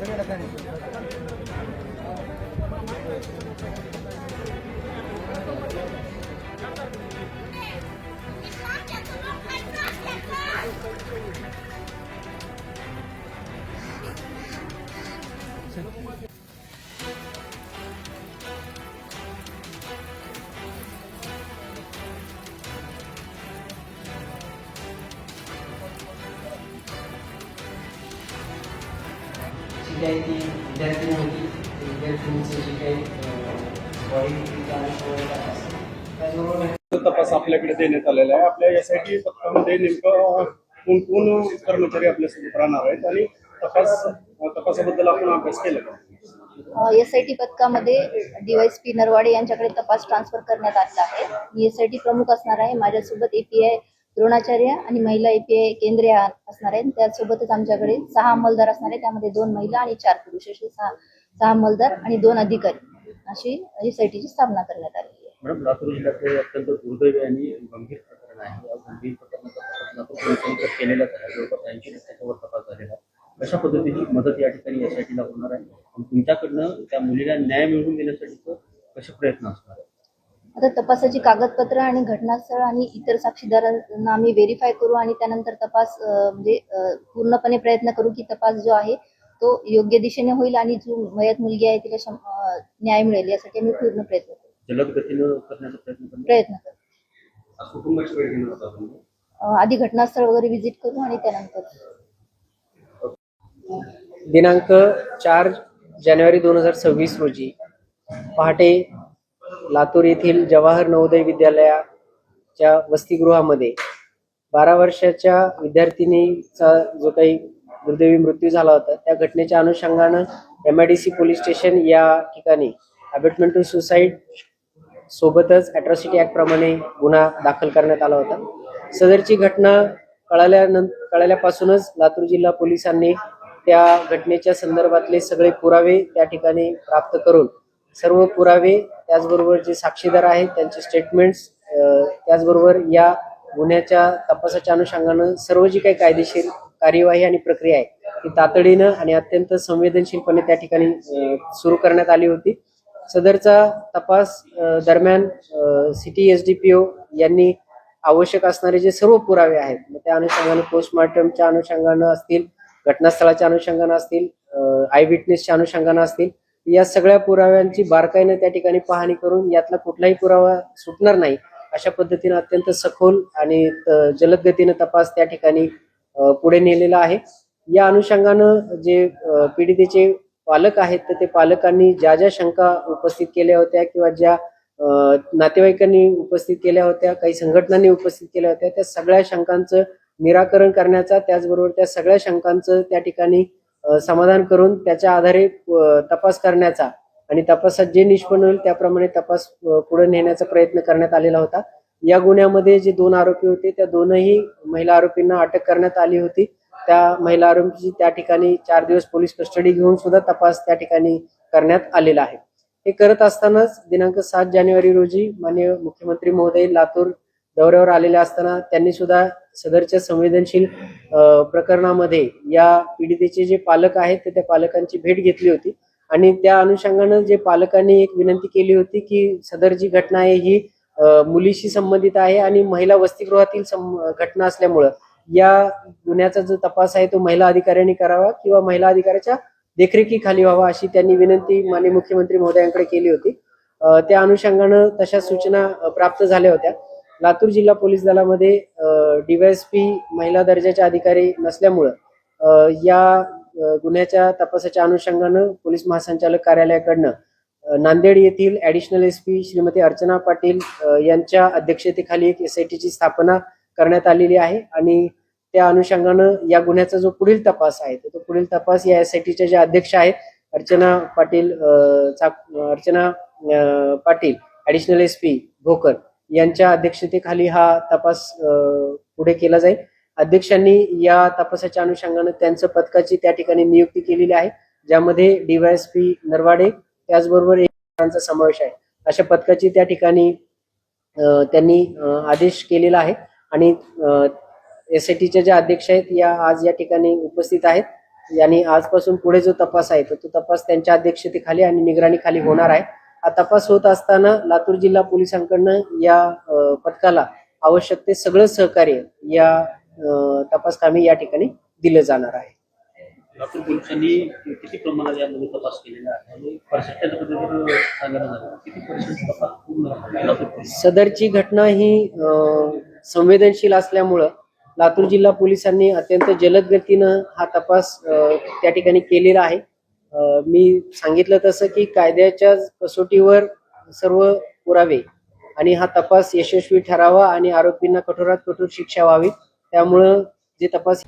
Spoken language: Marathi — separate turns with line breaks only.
सगळ्या जी काही ती विद्यार्थी होती ती विद्यार्थिनीचं जे काही बॉडी
तपास आपल्याकडे देण्यात आलेला आहे. आपल्या एस आय टी पथकामध्ये नेमकं कोण कोण कर्मचारी आपल्यासोबत राहणार आहेत आणि तपास तपासाबद्दल आपण अभ्यास केला का?
एस आय टी पथकामध्ये डीवायसपी नरवाडे यांच्याकडे तपास ट्रान्सफर करण्यात आलेला आहे. मी एस आय टी प्रमुख असणार आहे. माझ्यासोबत एपीआय द्रोणाचार्य आणि महिला एपीआय केंद्रीय असणार आहेत. त्यासोबतच आमच्याकडे सहा अंमलदार असणार आहे त्यामध्ये दोन महिला आणि चार पुरुष. असे सहा सहा अंमलदार आणि दोन अधिकारी अशी एस आय टीची स्थापना करण्यात आली आहे.
मॅडम लातूर जिल्ह्यातले अत्यंत दुर्दैवी आणि गंभीर प्रकरण आहे. या गंभीर प्रकरणाचा तपास लातूर पोलिसांनी आहे जवळपास ऐंशी तपास झालेला आहे. कशा पद्धतीची मदत या ठिकाणी यासाठीला होणार आहे? आणि तुमच्याकडनं त्या मुलीला न्याय मिळवून देण्यासाठीचं कसे प्रयत्न असणार
आता तपासाची कागदपत्र आणि घटनास्थळ आणि इतर साक्षीदारांना आम्ही व्हेरीफाय करू आणि त्यानंतर तपास म्हणजे पूर्णपणे प्रयत्न करू की तपास जो आहे तो योग्य दिशेने होईल आणि जो मयत मुलगी आहे तिला न्याय मिळेल यासाठी आम्ही पूर्ण प्रयत्न करू.
प्रयत्न
करू? आधी घटनास्थळ वगैरे व्हिजिट करू आणि त्यानंतर.
दिनांक चार जानेवारी दोन हजार सव्वीस रोजी पहाटे लातूर येथील जवाहर नवोदय विद्यालयाच्या वसतिगृहामध्ये बारा वर्षाच्या विद्यार्थिनीचा जो काही दुर्दैवी मृत्यू झाला होता त्या घटनेच्या अनुषंगानं M I D C police station या ठिकाणी अबेटमेंट टू सुसाईड सोबतच अॅट्रॉसिटी ऍक्ट प्रमाणे गुन्हा दाखल करण्यात आला होता. सदरची घटना कळाल्यानंतर कळाल्यापासूनच लातूर जिल्हा पोलिसांनी त्या घटनेच्या संदर्भातले सगळे पुरावे त्या ठिकाणी प्राप्त करून सर्व पुरावे त्याचबरोबर जे साक्षीदार आहेत त्यांचे स्टेटमेंट्स त्याचबरोबर या गुन्ह्याच्या तपासाच्या अनुषंगानं सर्व जी काही कायदेशीर कार्यवाही आणि प्रक्रिया आहे ती तातडीनं आणि अत्यंत संवेदनशीलपणे त्या ठिकाणी सुरू करण्यात आली होती. सदरचा तपास दरम्यान city S D P O यांनी आवश्यक असणारे जे सर्व पुरावे आहेत मग त्या अनुषंगानं पोस्टमॉर्टमच्या अनुषंगानं असतील घटनास्थळाच्या अनुषंगानं असतील आय विटनेसच्या अनुषंगानं असतील या सगळ्या पुराव्यांची बारकाईनं त्या ठिकाणी पाहणी करून यातला कुठलाही पुरावा सुटणार नाही अशा पद्धतीनं अत्यंत सखोल आणि त- जलद गतीनं तपास त्या ठिकाणी पुढे नेलेला आहे. या अनुषंगानं जे पीडितेचे पालक आहेत तर ते पालकांनी ज्या ज्या शंका उपस्थित केल्या होत्या किंवा ज्या नातेवाईकांनी उपस्थित केल्या होत्या काही संघटनांनी उपस्थित केल्या होत्या त्या सगळ्या शंकांचं निराकरण करण्याचा त्याचबरोबर त्या सगळ्या शंकांचं त्या ठिकाणी समाधान करून त्याच्या आधारे तपास करण्याचा आणि तपासात जे निष्पन्न होईल त्याप्रमाणे तपास पुढे नेण्याचा प्रयत्न करण्यात आलेला होता. या गुन्ह्यामध्ये जे दोन आरोपी होते त्या दोनही महिला आरोपींना अटक करण्यात आली होती. त्या महिला आरोपीची त्या ठिकाणी चार दिवस पोलीस कस्टडी घेऊन सुद्धा तपास त्या ठिकाणी करण्यात आलेला आहे. हे करत असतानाच दिनांक सात जानेवारी रोजी माननीय मुख्यमंत्री महोदय लातूर दौऱ्यावर आलेले असताना त्यांनी सुद्धा सदरच्या संवेदनशील प्रकरणामध्ये या पीडितेचे जे पालक आहेत तर त्या पालकांची भेट घेतली होती. आणि त्या अनुषंगानं जे पालकांनी एक विनंती केली होती की सदर जी घटना आहे ही मुलीशी संबंधित आहे आणि महिला वसतिगृहातील सं- घटना असल्यामुळं या गुन्ह्याचा जो तपास आहे तो महिला अधिकाऱ्यांनी करावा किंवा महिला अधिकाऱ्याच्या देखरेखीखाली व्हावा अशी त्यांनी विनंती माननीय मुख्यमंत्री महोदयांकडे केली होती. त्या अनुषंगानं तशा सूचना प्राप्त झाल्या होत्या. लातूर जिल्हा पोलीस दलामध्ये डीवायएसपी महिला दर्जाचे अधिकारी नसल्यामुळं या गुन्ह्याच्या तपासाच्या अनुषंगानं पोलीस महासंचालक कार्यालयाकडनं नांदेड येथील additional S P Shrimati Archana Patil यांच्या अध्यक्षतेखाली एक एस आय टीची स्थापना करण्यात आलेली आहे आणि त्या अनुषंगानं या गुन्ह्याचा जो पुढील तपास आहे तो पुढील तपास या एस आय टीच्या ज्या अध्यक्ष आहेत Archana Patil Archana Patil additional S P Bhokar यांच्या अध्यक्षतेखाली हा तपास पुढे केला जाईल. अध्यक्षांनी या तपासाच्या अनुषंगानं त्यांचं पथकाची त्या ठिकाणी नियुक्ती केलेली आहे ज्यामध्ये डीवायएसपी नरवाडे त्याचबरोबर एक समावेश आहे. अशा पथकाची त्या ठिकाणी त्यांनी आदेश केलेला आहे आणि एस आय टीच्या ज्या अध्यक्ष आहेत या आज या ठिकाणी उपस्थित आहेत. आणि आजपासून पुढे जो तपास आहे तो तपास त्यांच्या अध्यक्षतेखाली आणि निगराणीखाली होणार आहे. तपास होत असताना लातूर जिल्हा पोलिसांकडनं या पथकाला आवश्यक ते सगळं सहकार्य या तपास कामी या ठिकाणी दिलं जाणार आहे.
लातूर पोलिसांनी किती प्रमाणात यामध्ये तपास केलेला आहे?
सदरची घटना ही संवेदनशील असल्यामुळं लातूर जिल्हा पोलिसांनी अत्यंत जलद गतीनं हा तपास त्या ठिकाणी केलेला आहे. मी सांगितलं तसं की कायद्याच्या कसोटीवर सर्व पुरावे आणि हा तपास यशस्वी ठरावा आणि आरोपींना कठोरात कठोर शिक्षा व्हावी. त्यामुळं जे तपास